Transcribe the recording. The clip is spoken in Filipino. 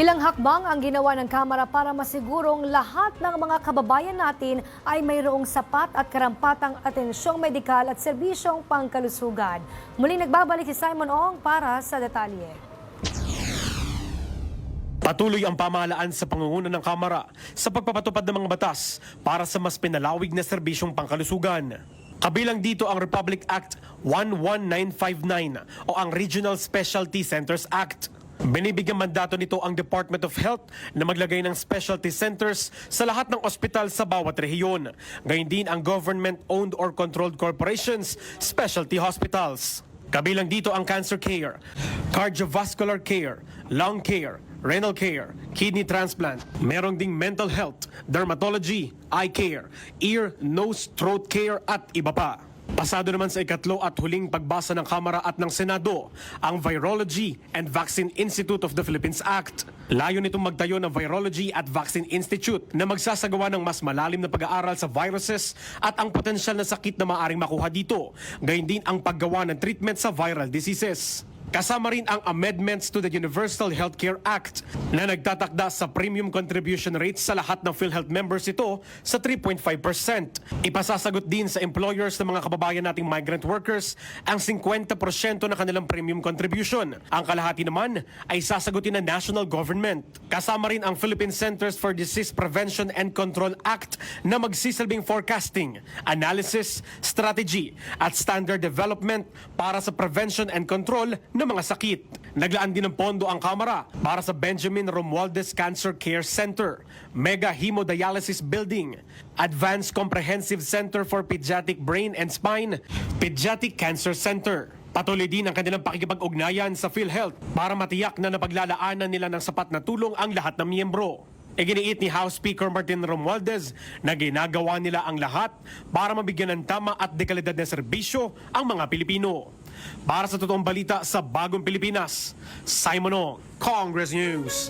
Ilang hakbang ang ginawa ng Kamara para masigurong lahat ng mga kababayan natin ay mayroong sapat at karampatang atensyong medikal at serbisyong pangkalusugan. Muli nagbabalik si Simon Ong para sa detalye. Patuloy ang pamahalaan sa pangunguna ng Kamara sa pagpapatupad ng mga batas para sa mas pinalawig na serbisyong pangkalusugan. Kabilang dito ang Republic Act 11959 o ang Regional Specialty Centers Act. Binibigyan mandato nito ang Department of Health na maglagay ng specialty centers sa lahat ng ospital sa bawat rehiyon. Gayun din ang government-owned or controlled corporations, specialty hospitals. Kabilang dito ang cancer care, cardiovascular care, lung care, renal care, kidney transplant. Merong ding mental health, dermatology, eye care, ear, nose, throat care at iba pa. Pasado naman sa ikatlo at huling pagbasa ng Kamara at ng Senado ang Virology and Vaccine Institute of the Philippines Act. Layo nitong magtayo ng Virology at Vaccine Institute na magsasagawa ng mas malalim na pag-aaral sa viruses at ang potensyal na sakit na maaring makuha dito. Gayun din ang paggawa ng treatment sa viral diseases. Kasama rin ang amendments to the Universal Healthcare Act na nagtatakda sa premium contribution rates sa lahat ng PhilHealth members ito sa 3.5%. Ipasasagot din sa employers ng mga kababayan nating migrant workers ang 50% na kanilang premium contribution. Ang kalahati naman ay sasagutin ng national government. Kasama rin ang Philippine Centers for Disease Prevention and Control Act na magsisilbing forecasting, analysis, strategy at standard development para sa prevention and control ng mga sakit. Naglaan din ng pondo ang Kamara para sa Benjamin Romualdez Cancer Care Center, Mega Hemodialysis Building, Advanced Comprehensive Center for Pediatric Brain and Spine, Pediatric Cancer Center. Patuloy din ang kanilang pakikipag-ugnayan sa PhilHealth para matiyak na napaglalaanan nila ng sapat na tulong ang lahat ng miyembro. Iginiit ni House Speaker Martin Romualdez na ginagawa nila ang lahat para mabigyan ng tama at dekalidad na serbisyo ang mga Pilipino. Para sa totoong balita sa Bagong Pilipinas, Simon Ong, Congress News.